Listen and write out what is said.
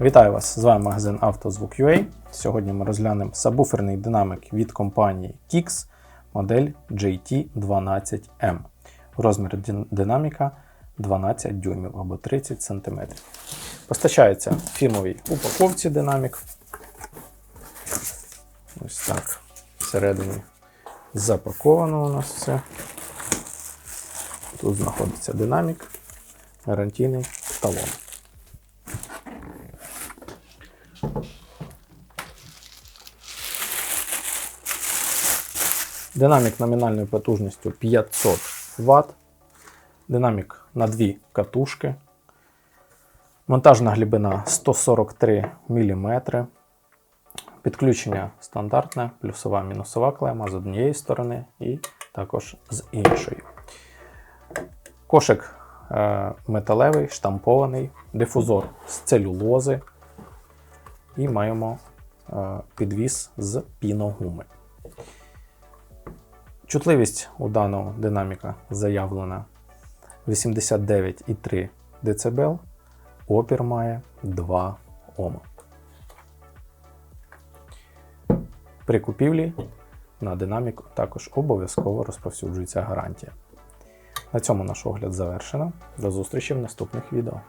Вітаю вас! З вами магазин «Автозвук.UA». Сьогодні ми розглянемо сабвуферний динамік від компанії Kix модель JT12M. Розмір дин- динаміка 12 дюймів або 30 см. Постачається в фірмовій упаковці динамік. Ось так. Всередині запаковано у нас все. Тут знаходиться динамік, гарантійний талон. Динамік номінальною потужністю 500 Вт. Динамік на дві катушки. Монтажна глибина 143 мм. Підключення стандартне, плюсова мінусова клема з однієї сторони і також з іншої. Кошик е, металевий, штампований, дифузор з целюлози. І маємо е, підвіс з піногуми. Чутливість у даного динаміка заявлена 89,3 дБ, опір має 2 Ом. При купівлі на динамік також обов'язково розповсюджується гарантія. На цьому наш огляд завершено. До зустрічі в наступних відео.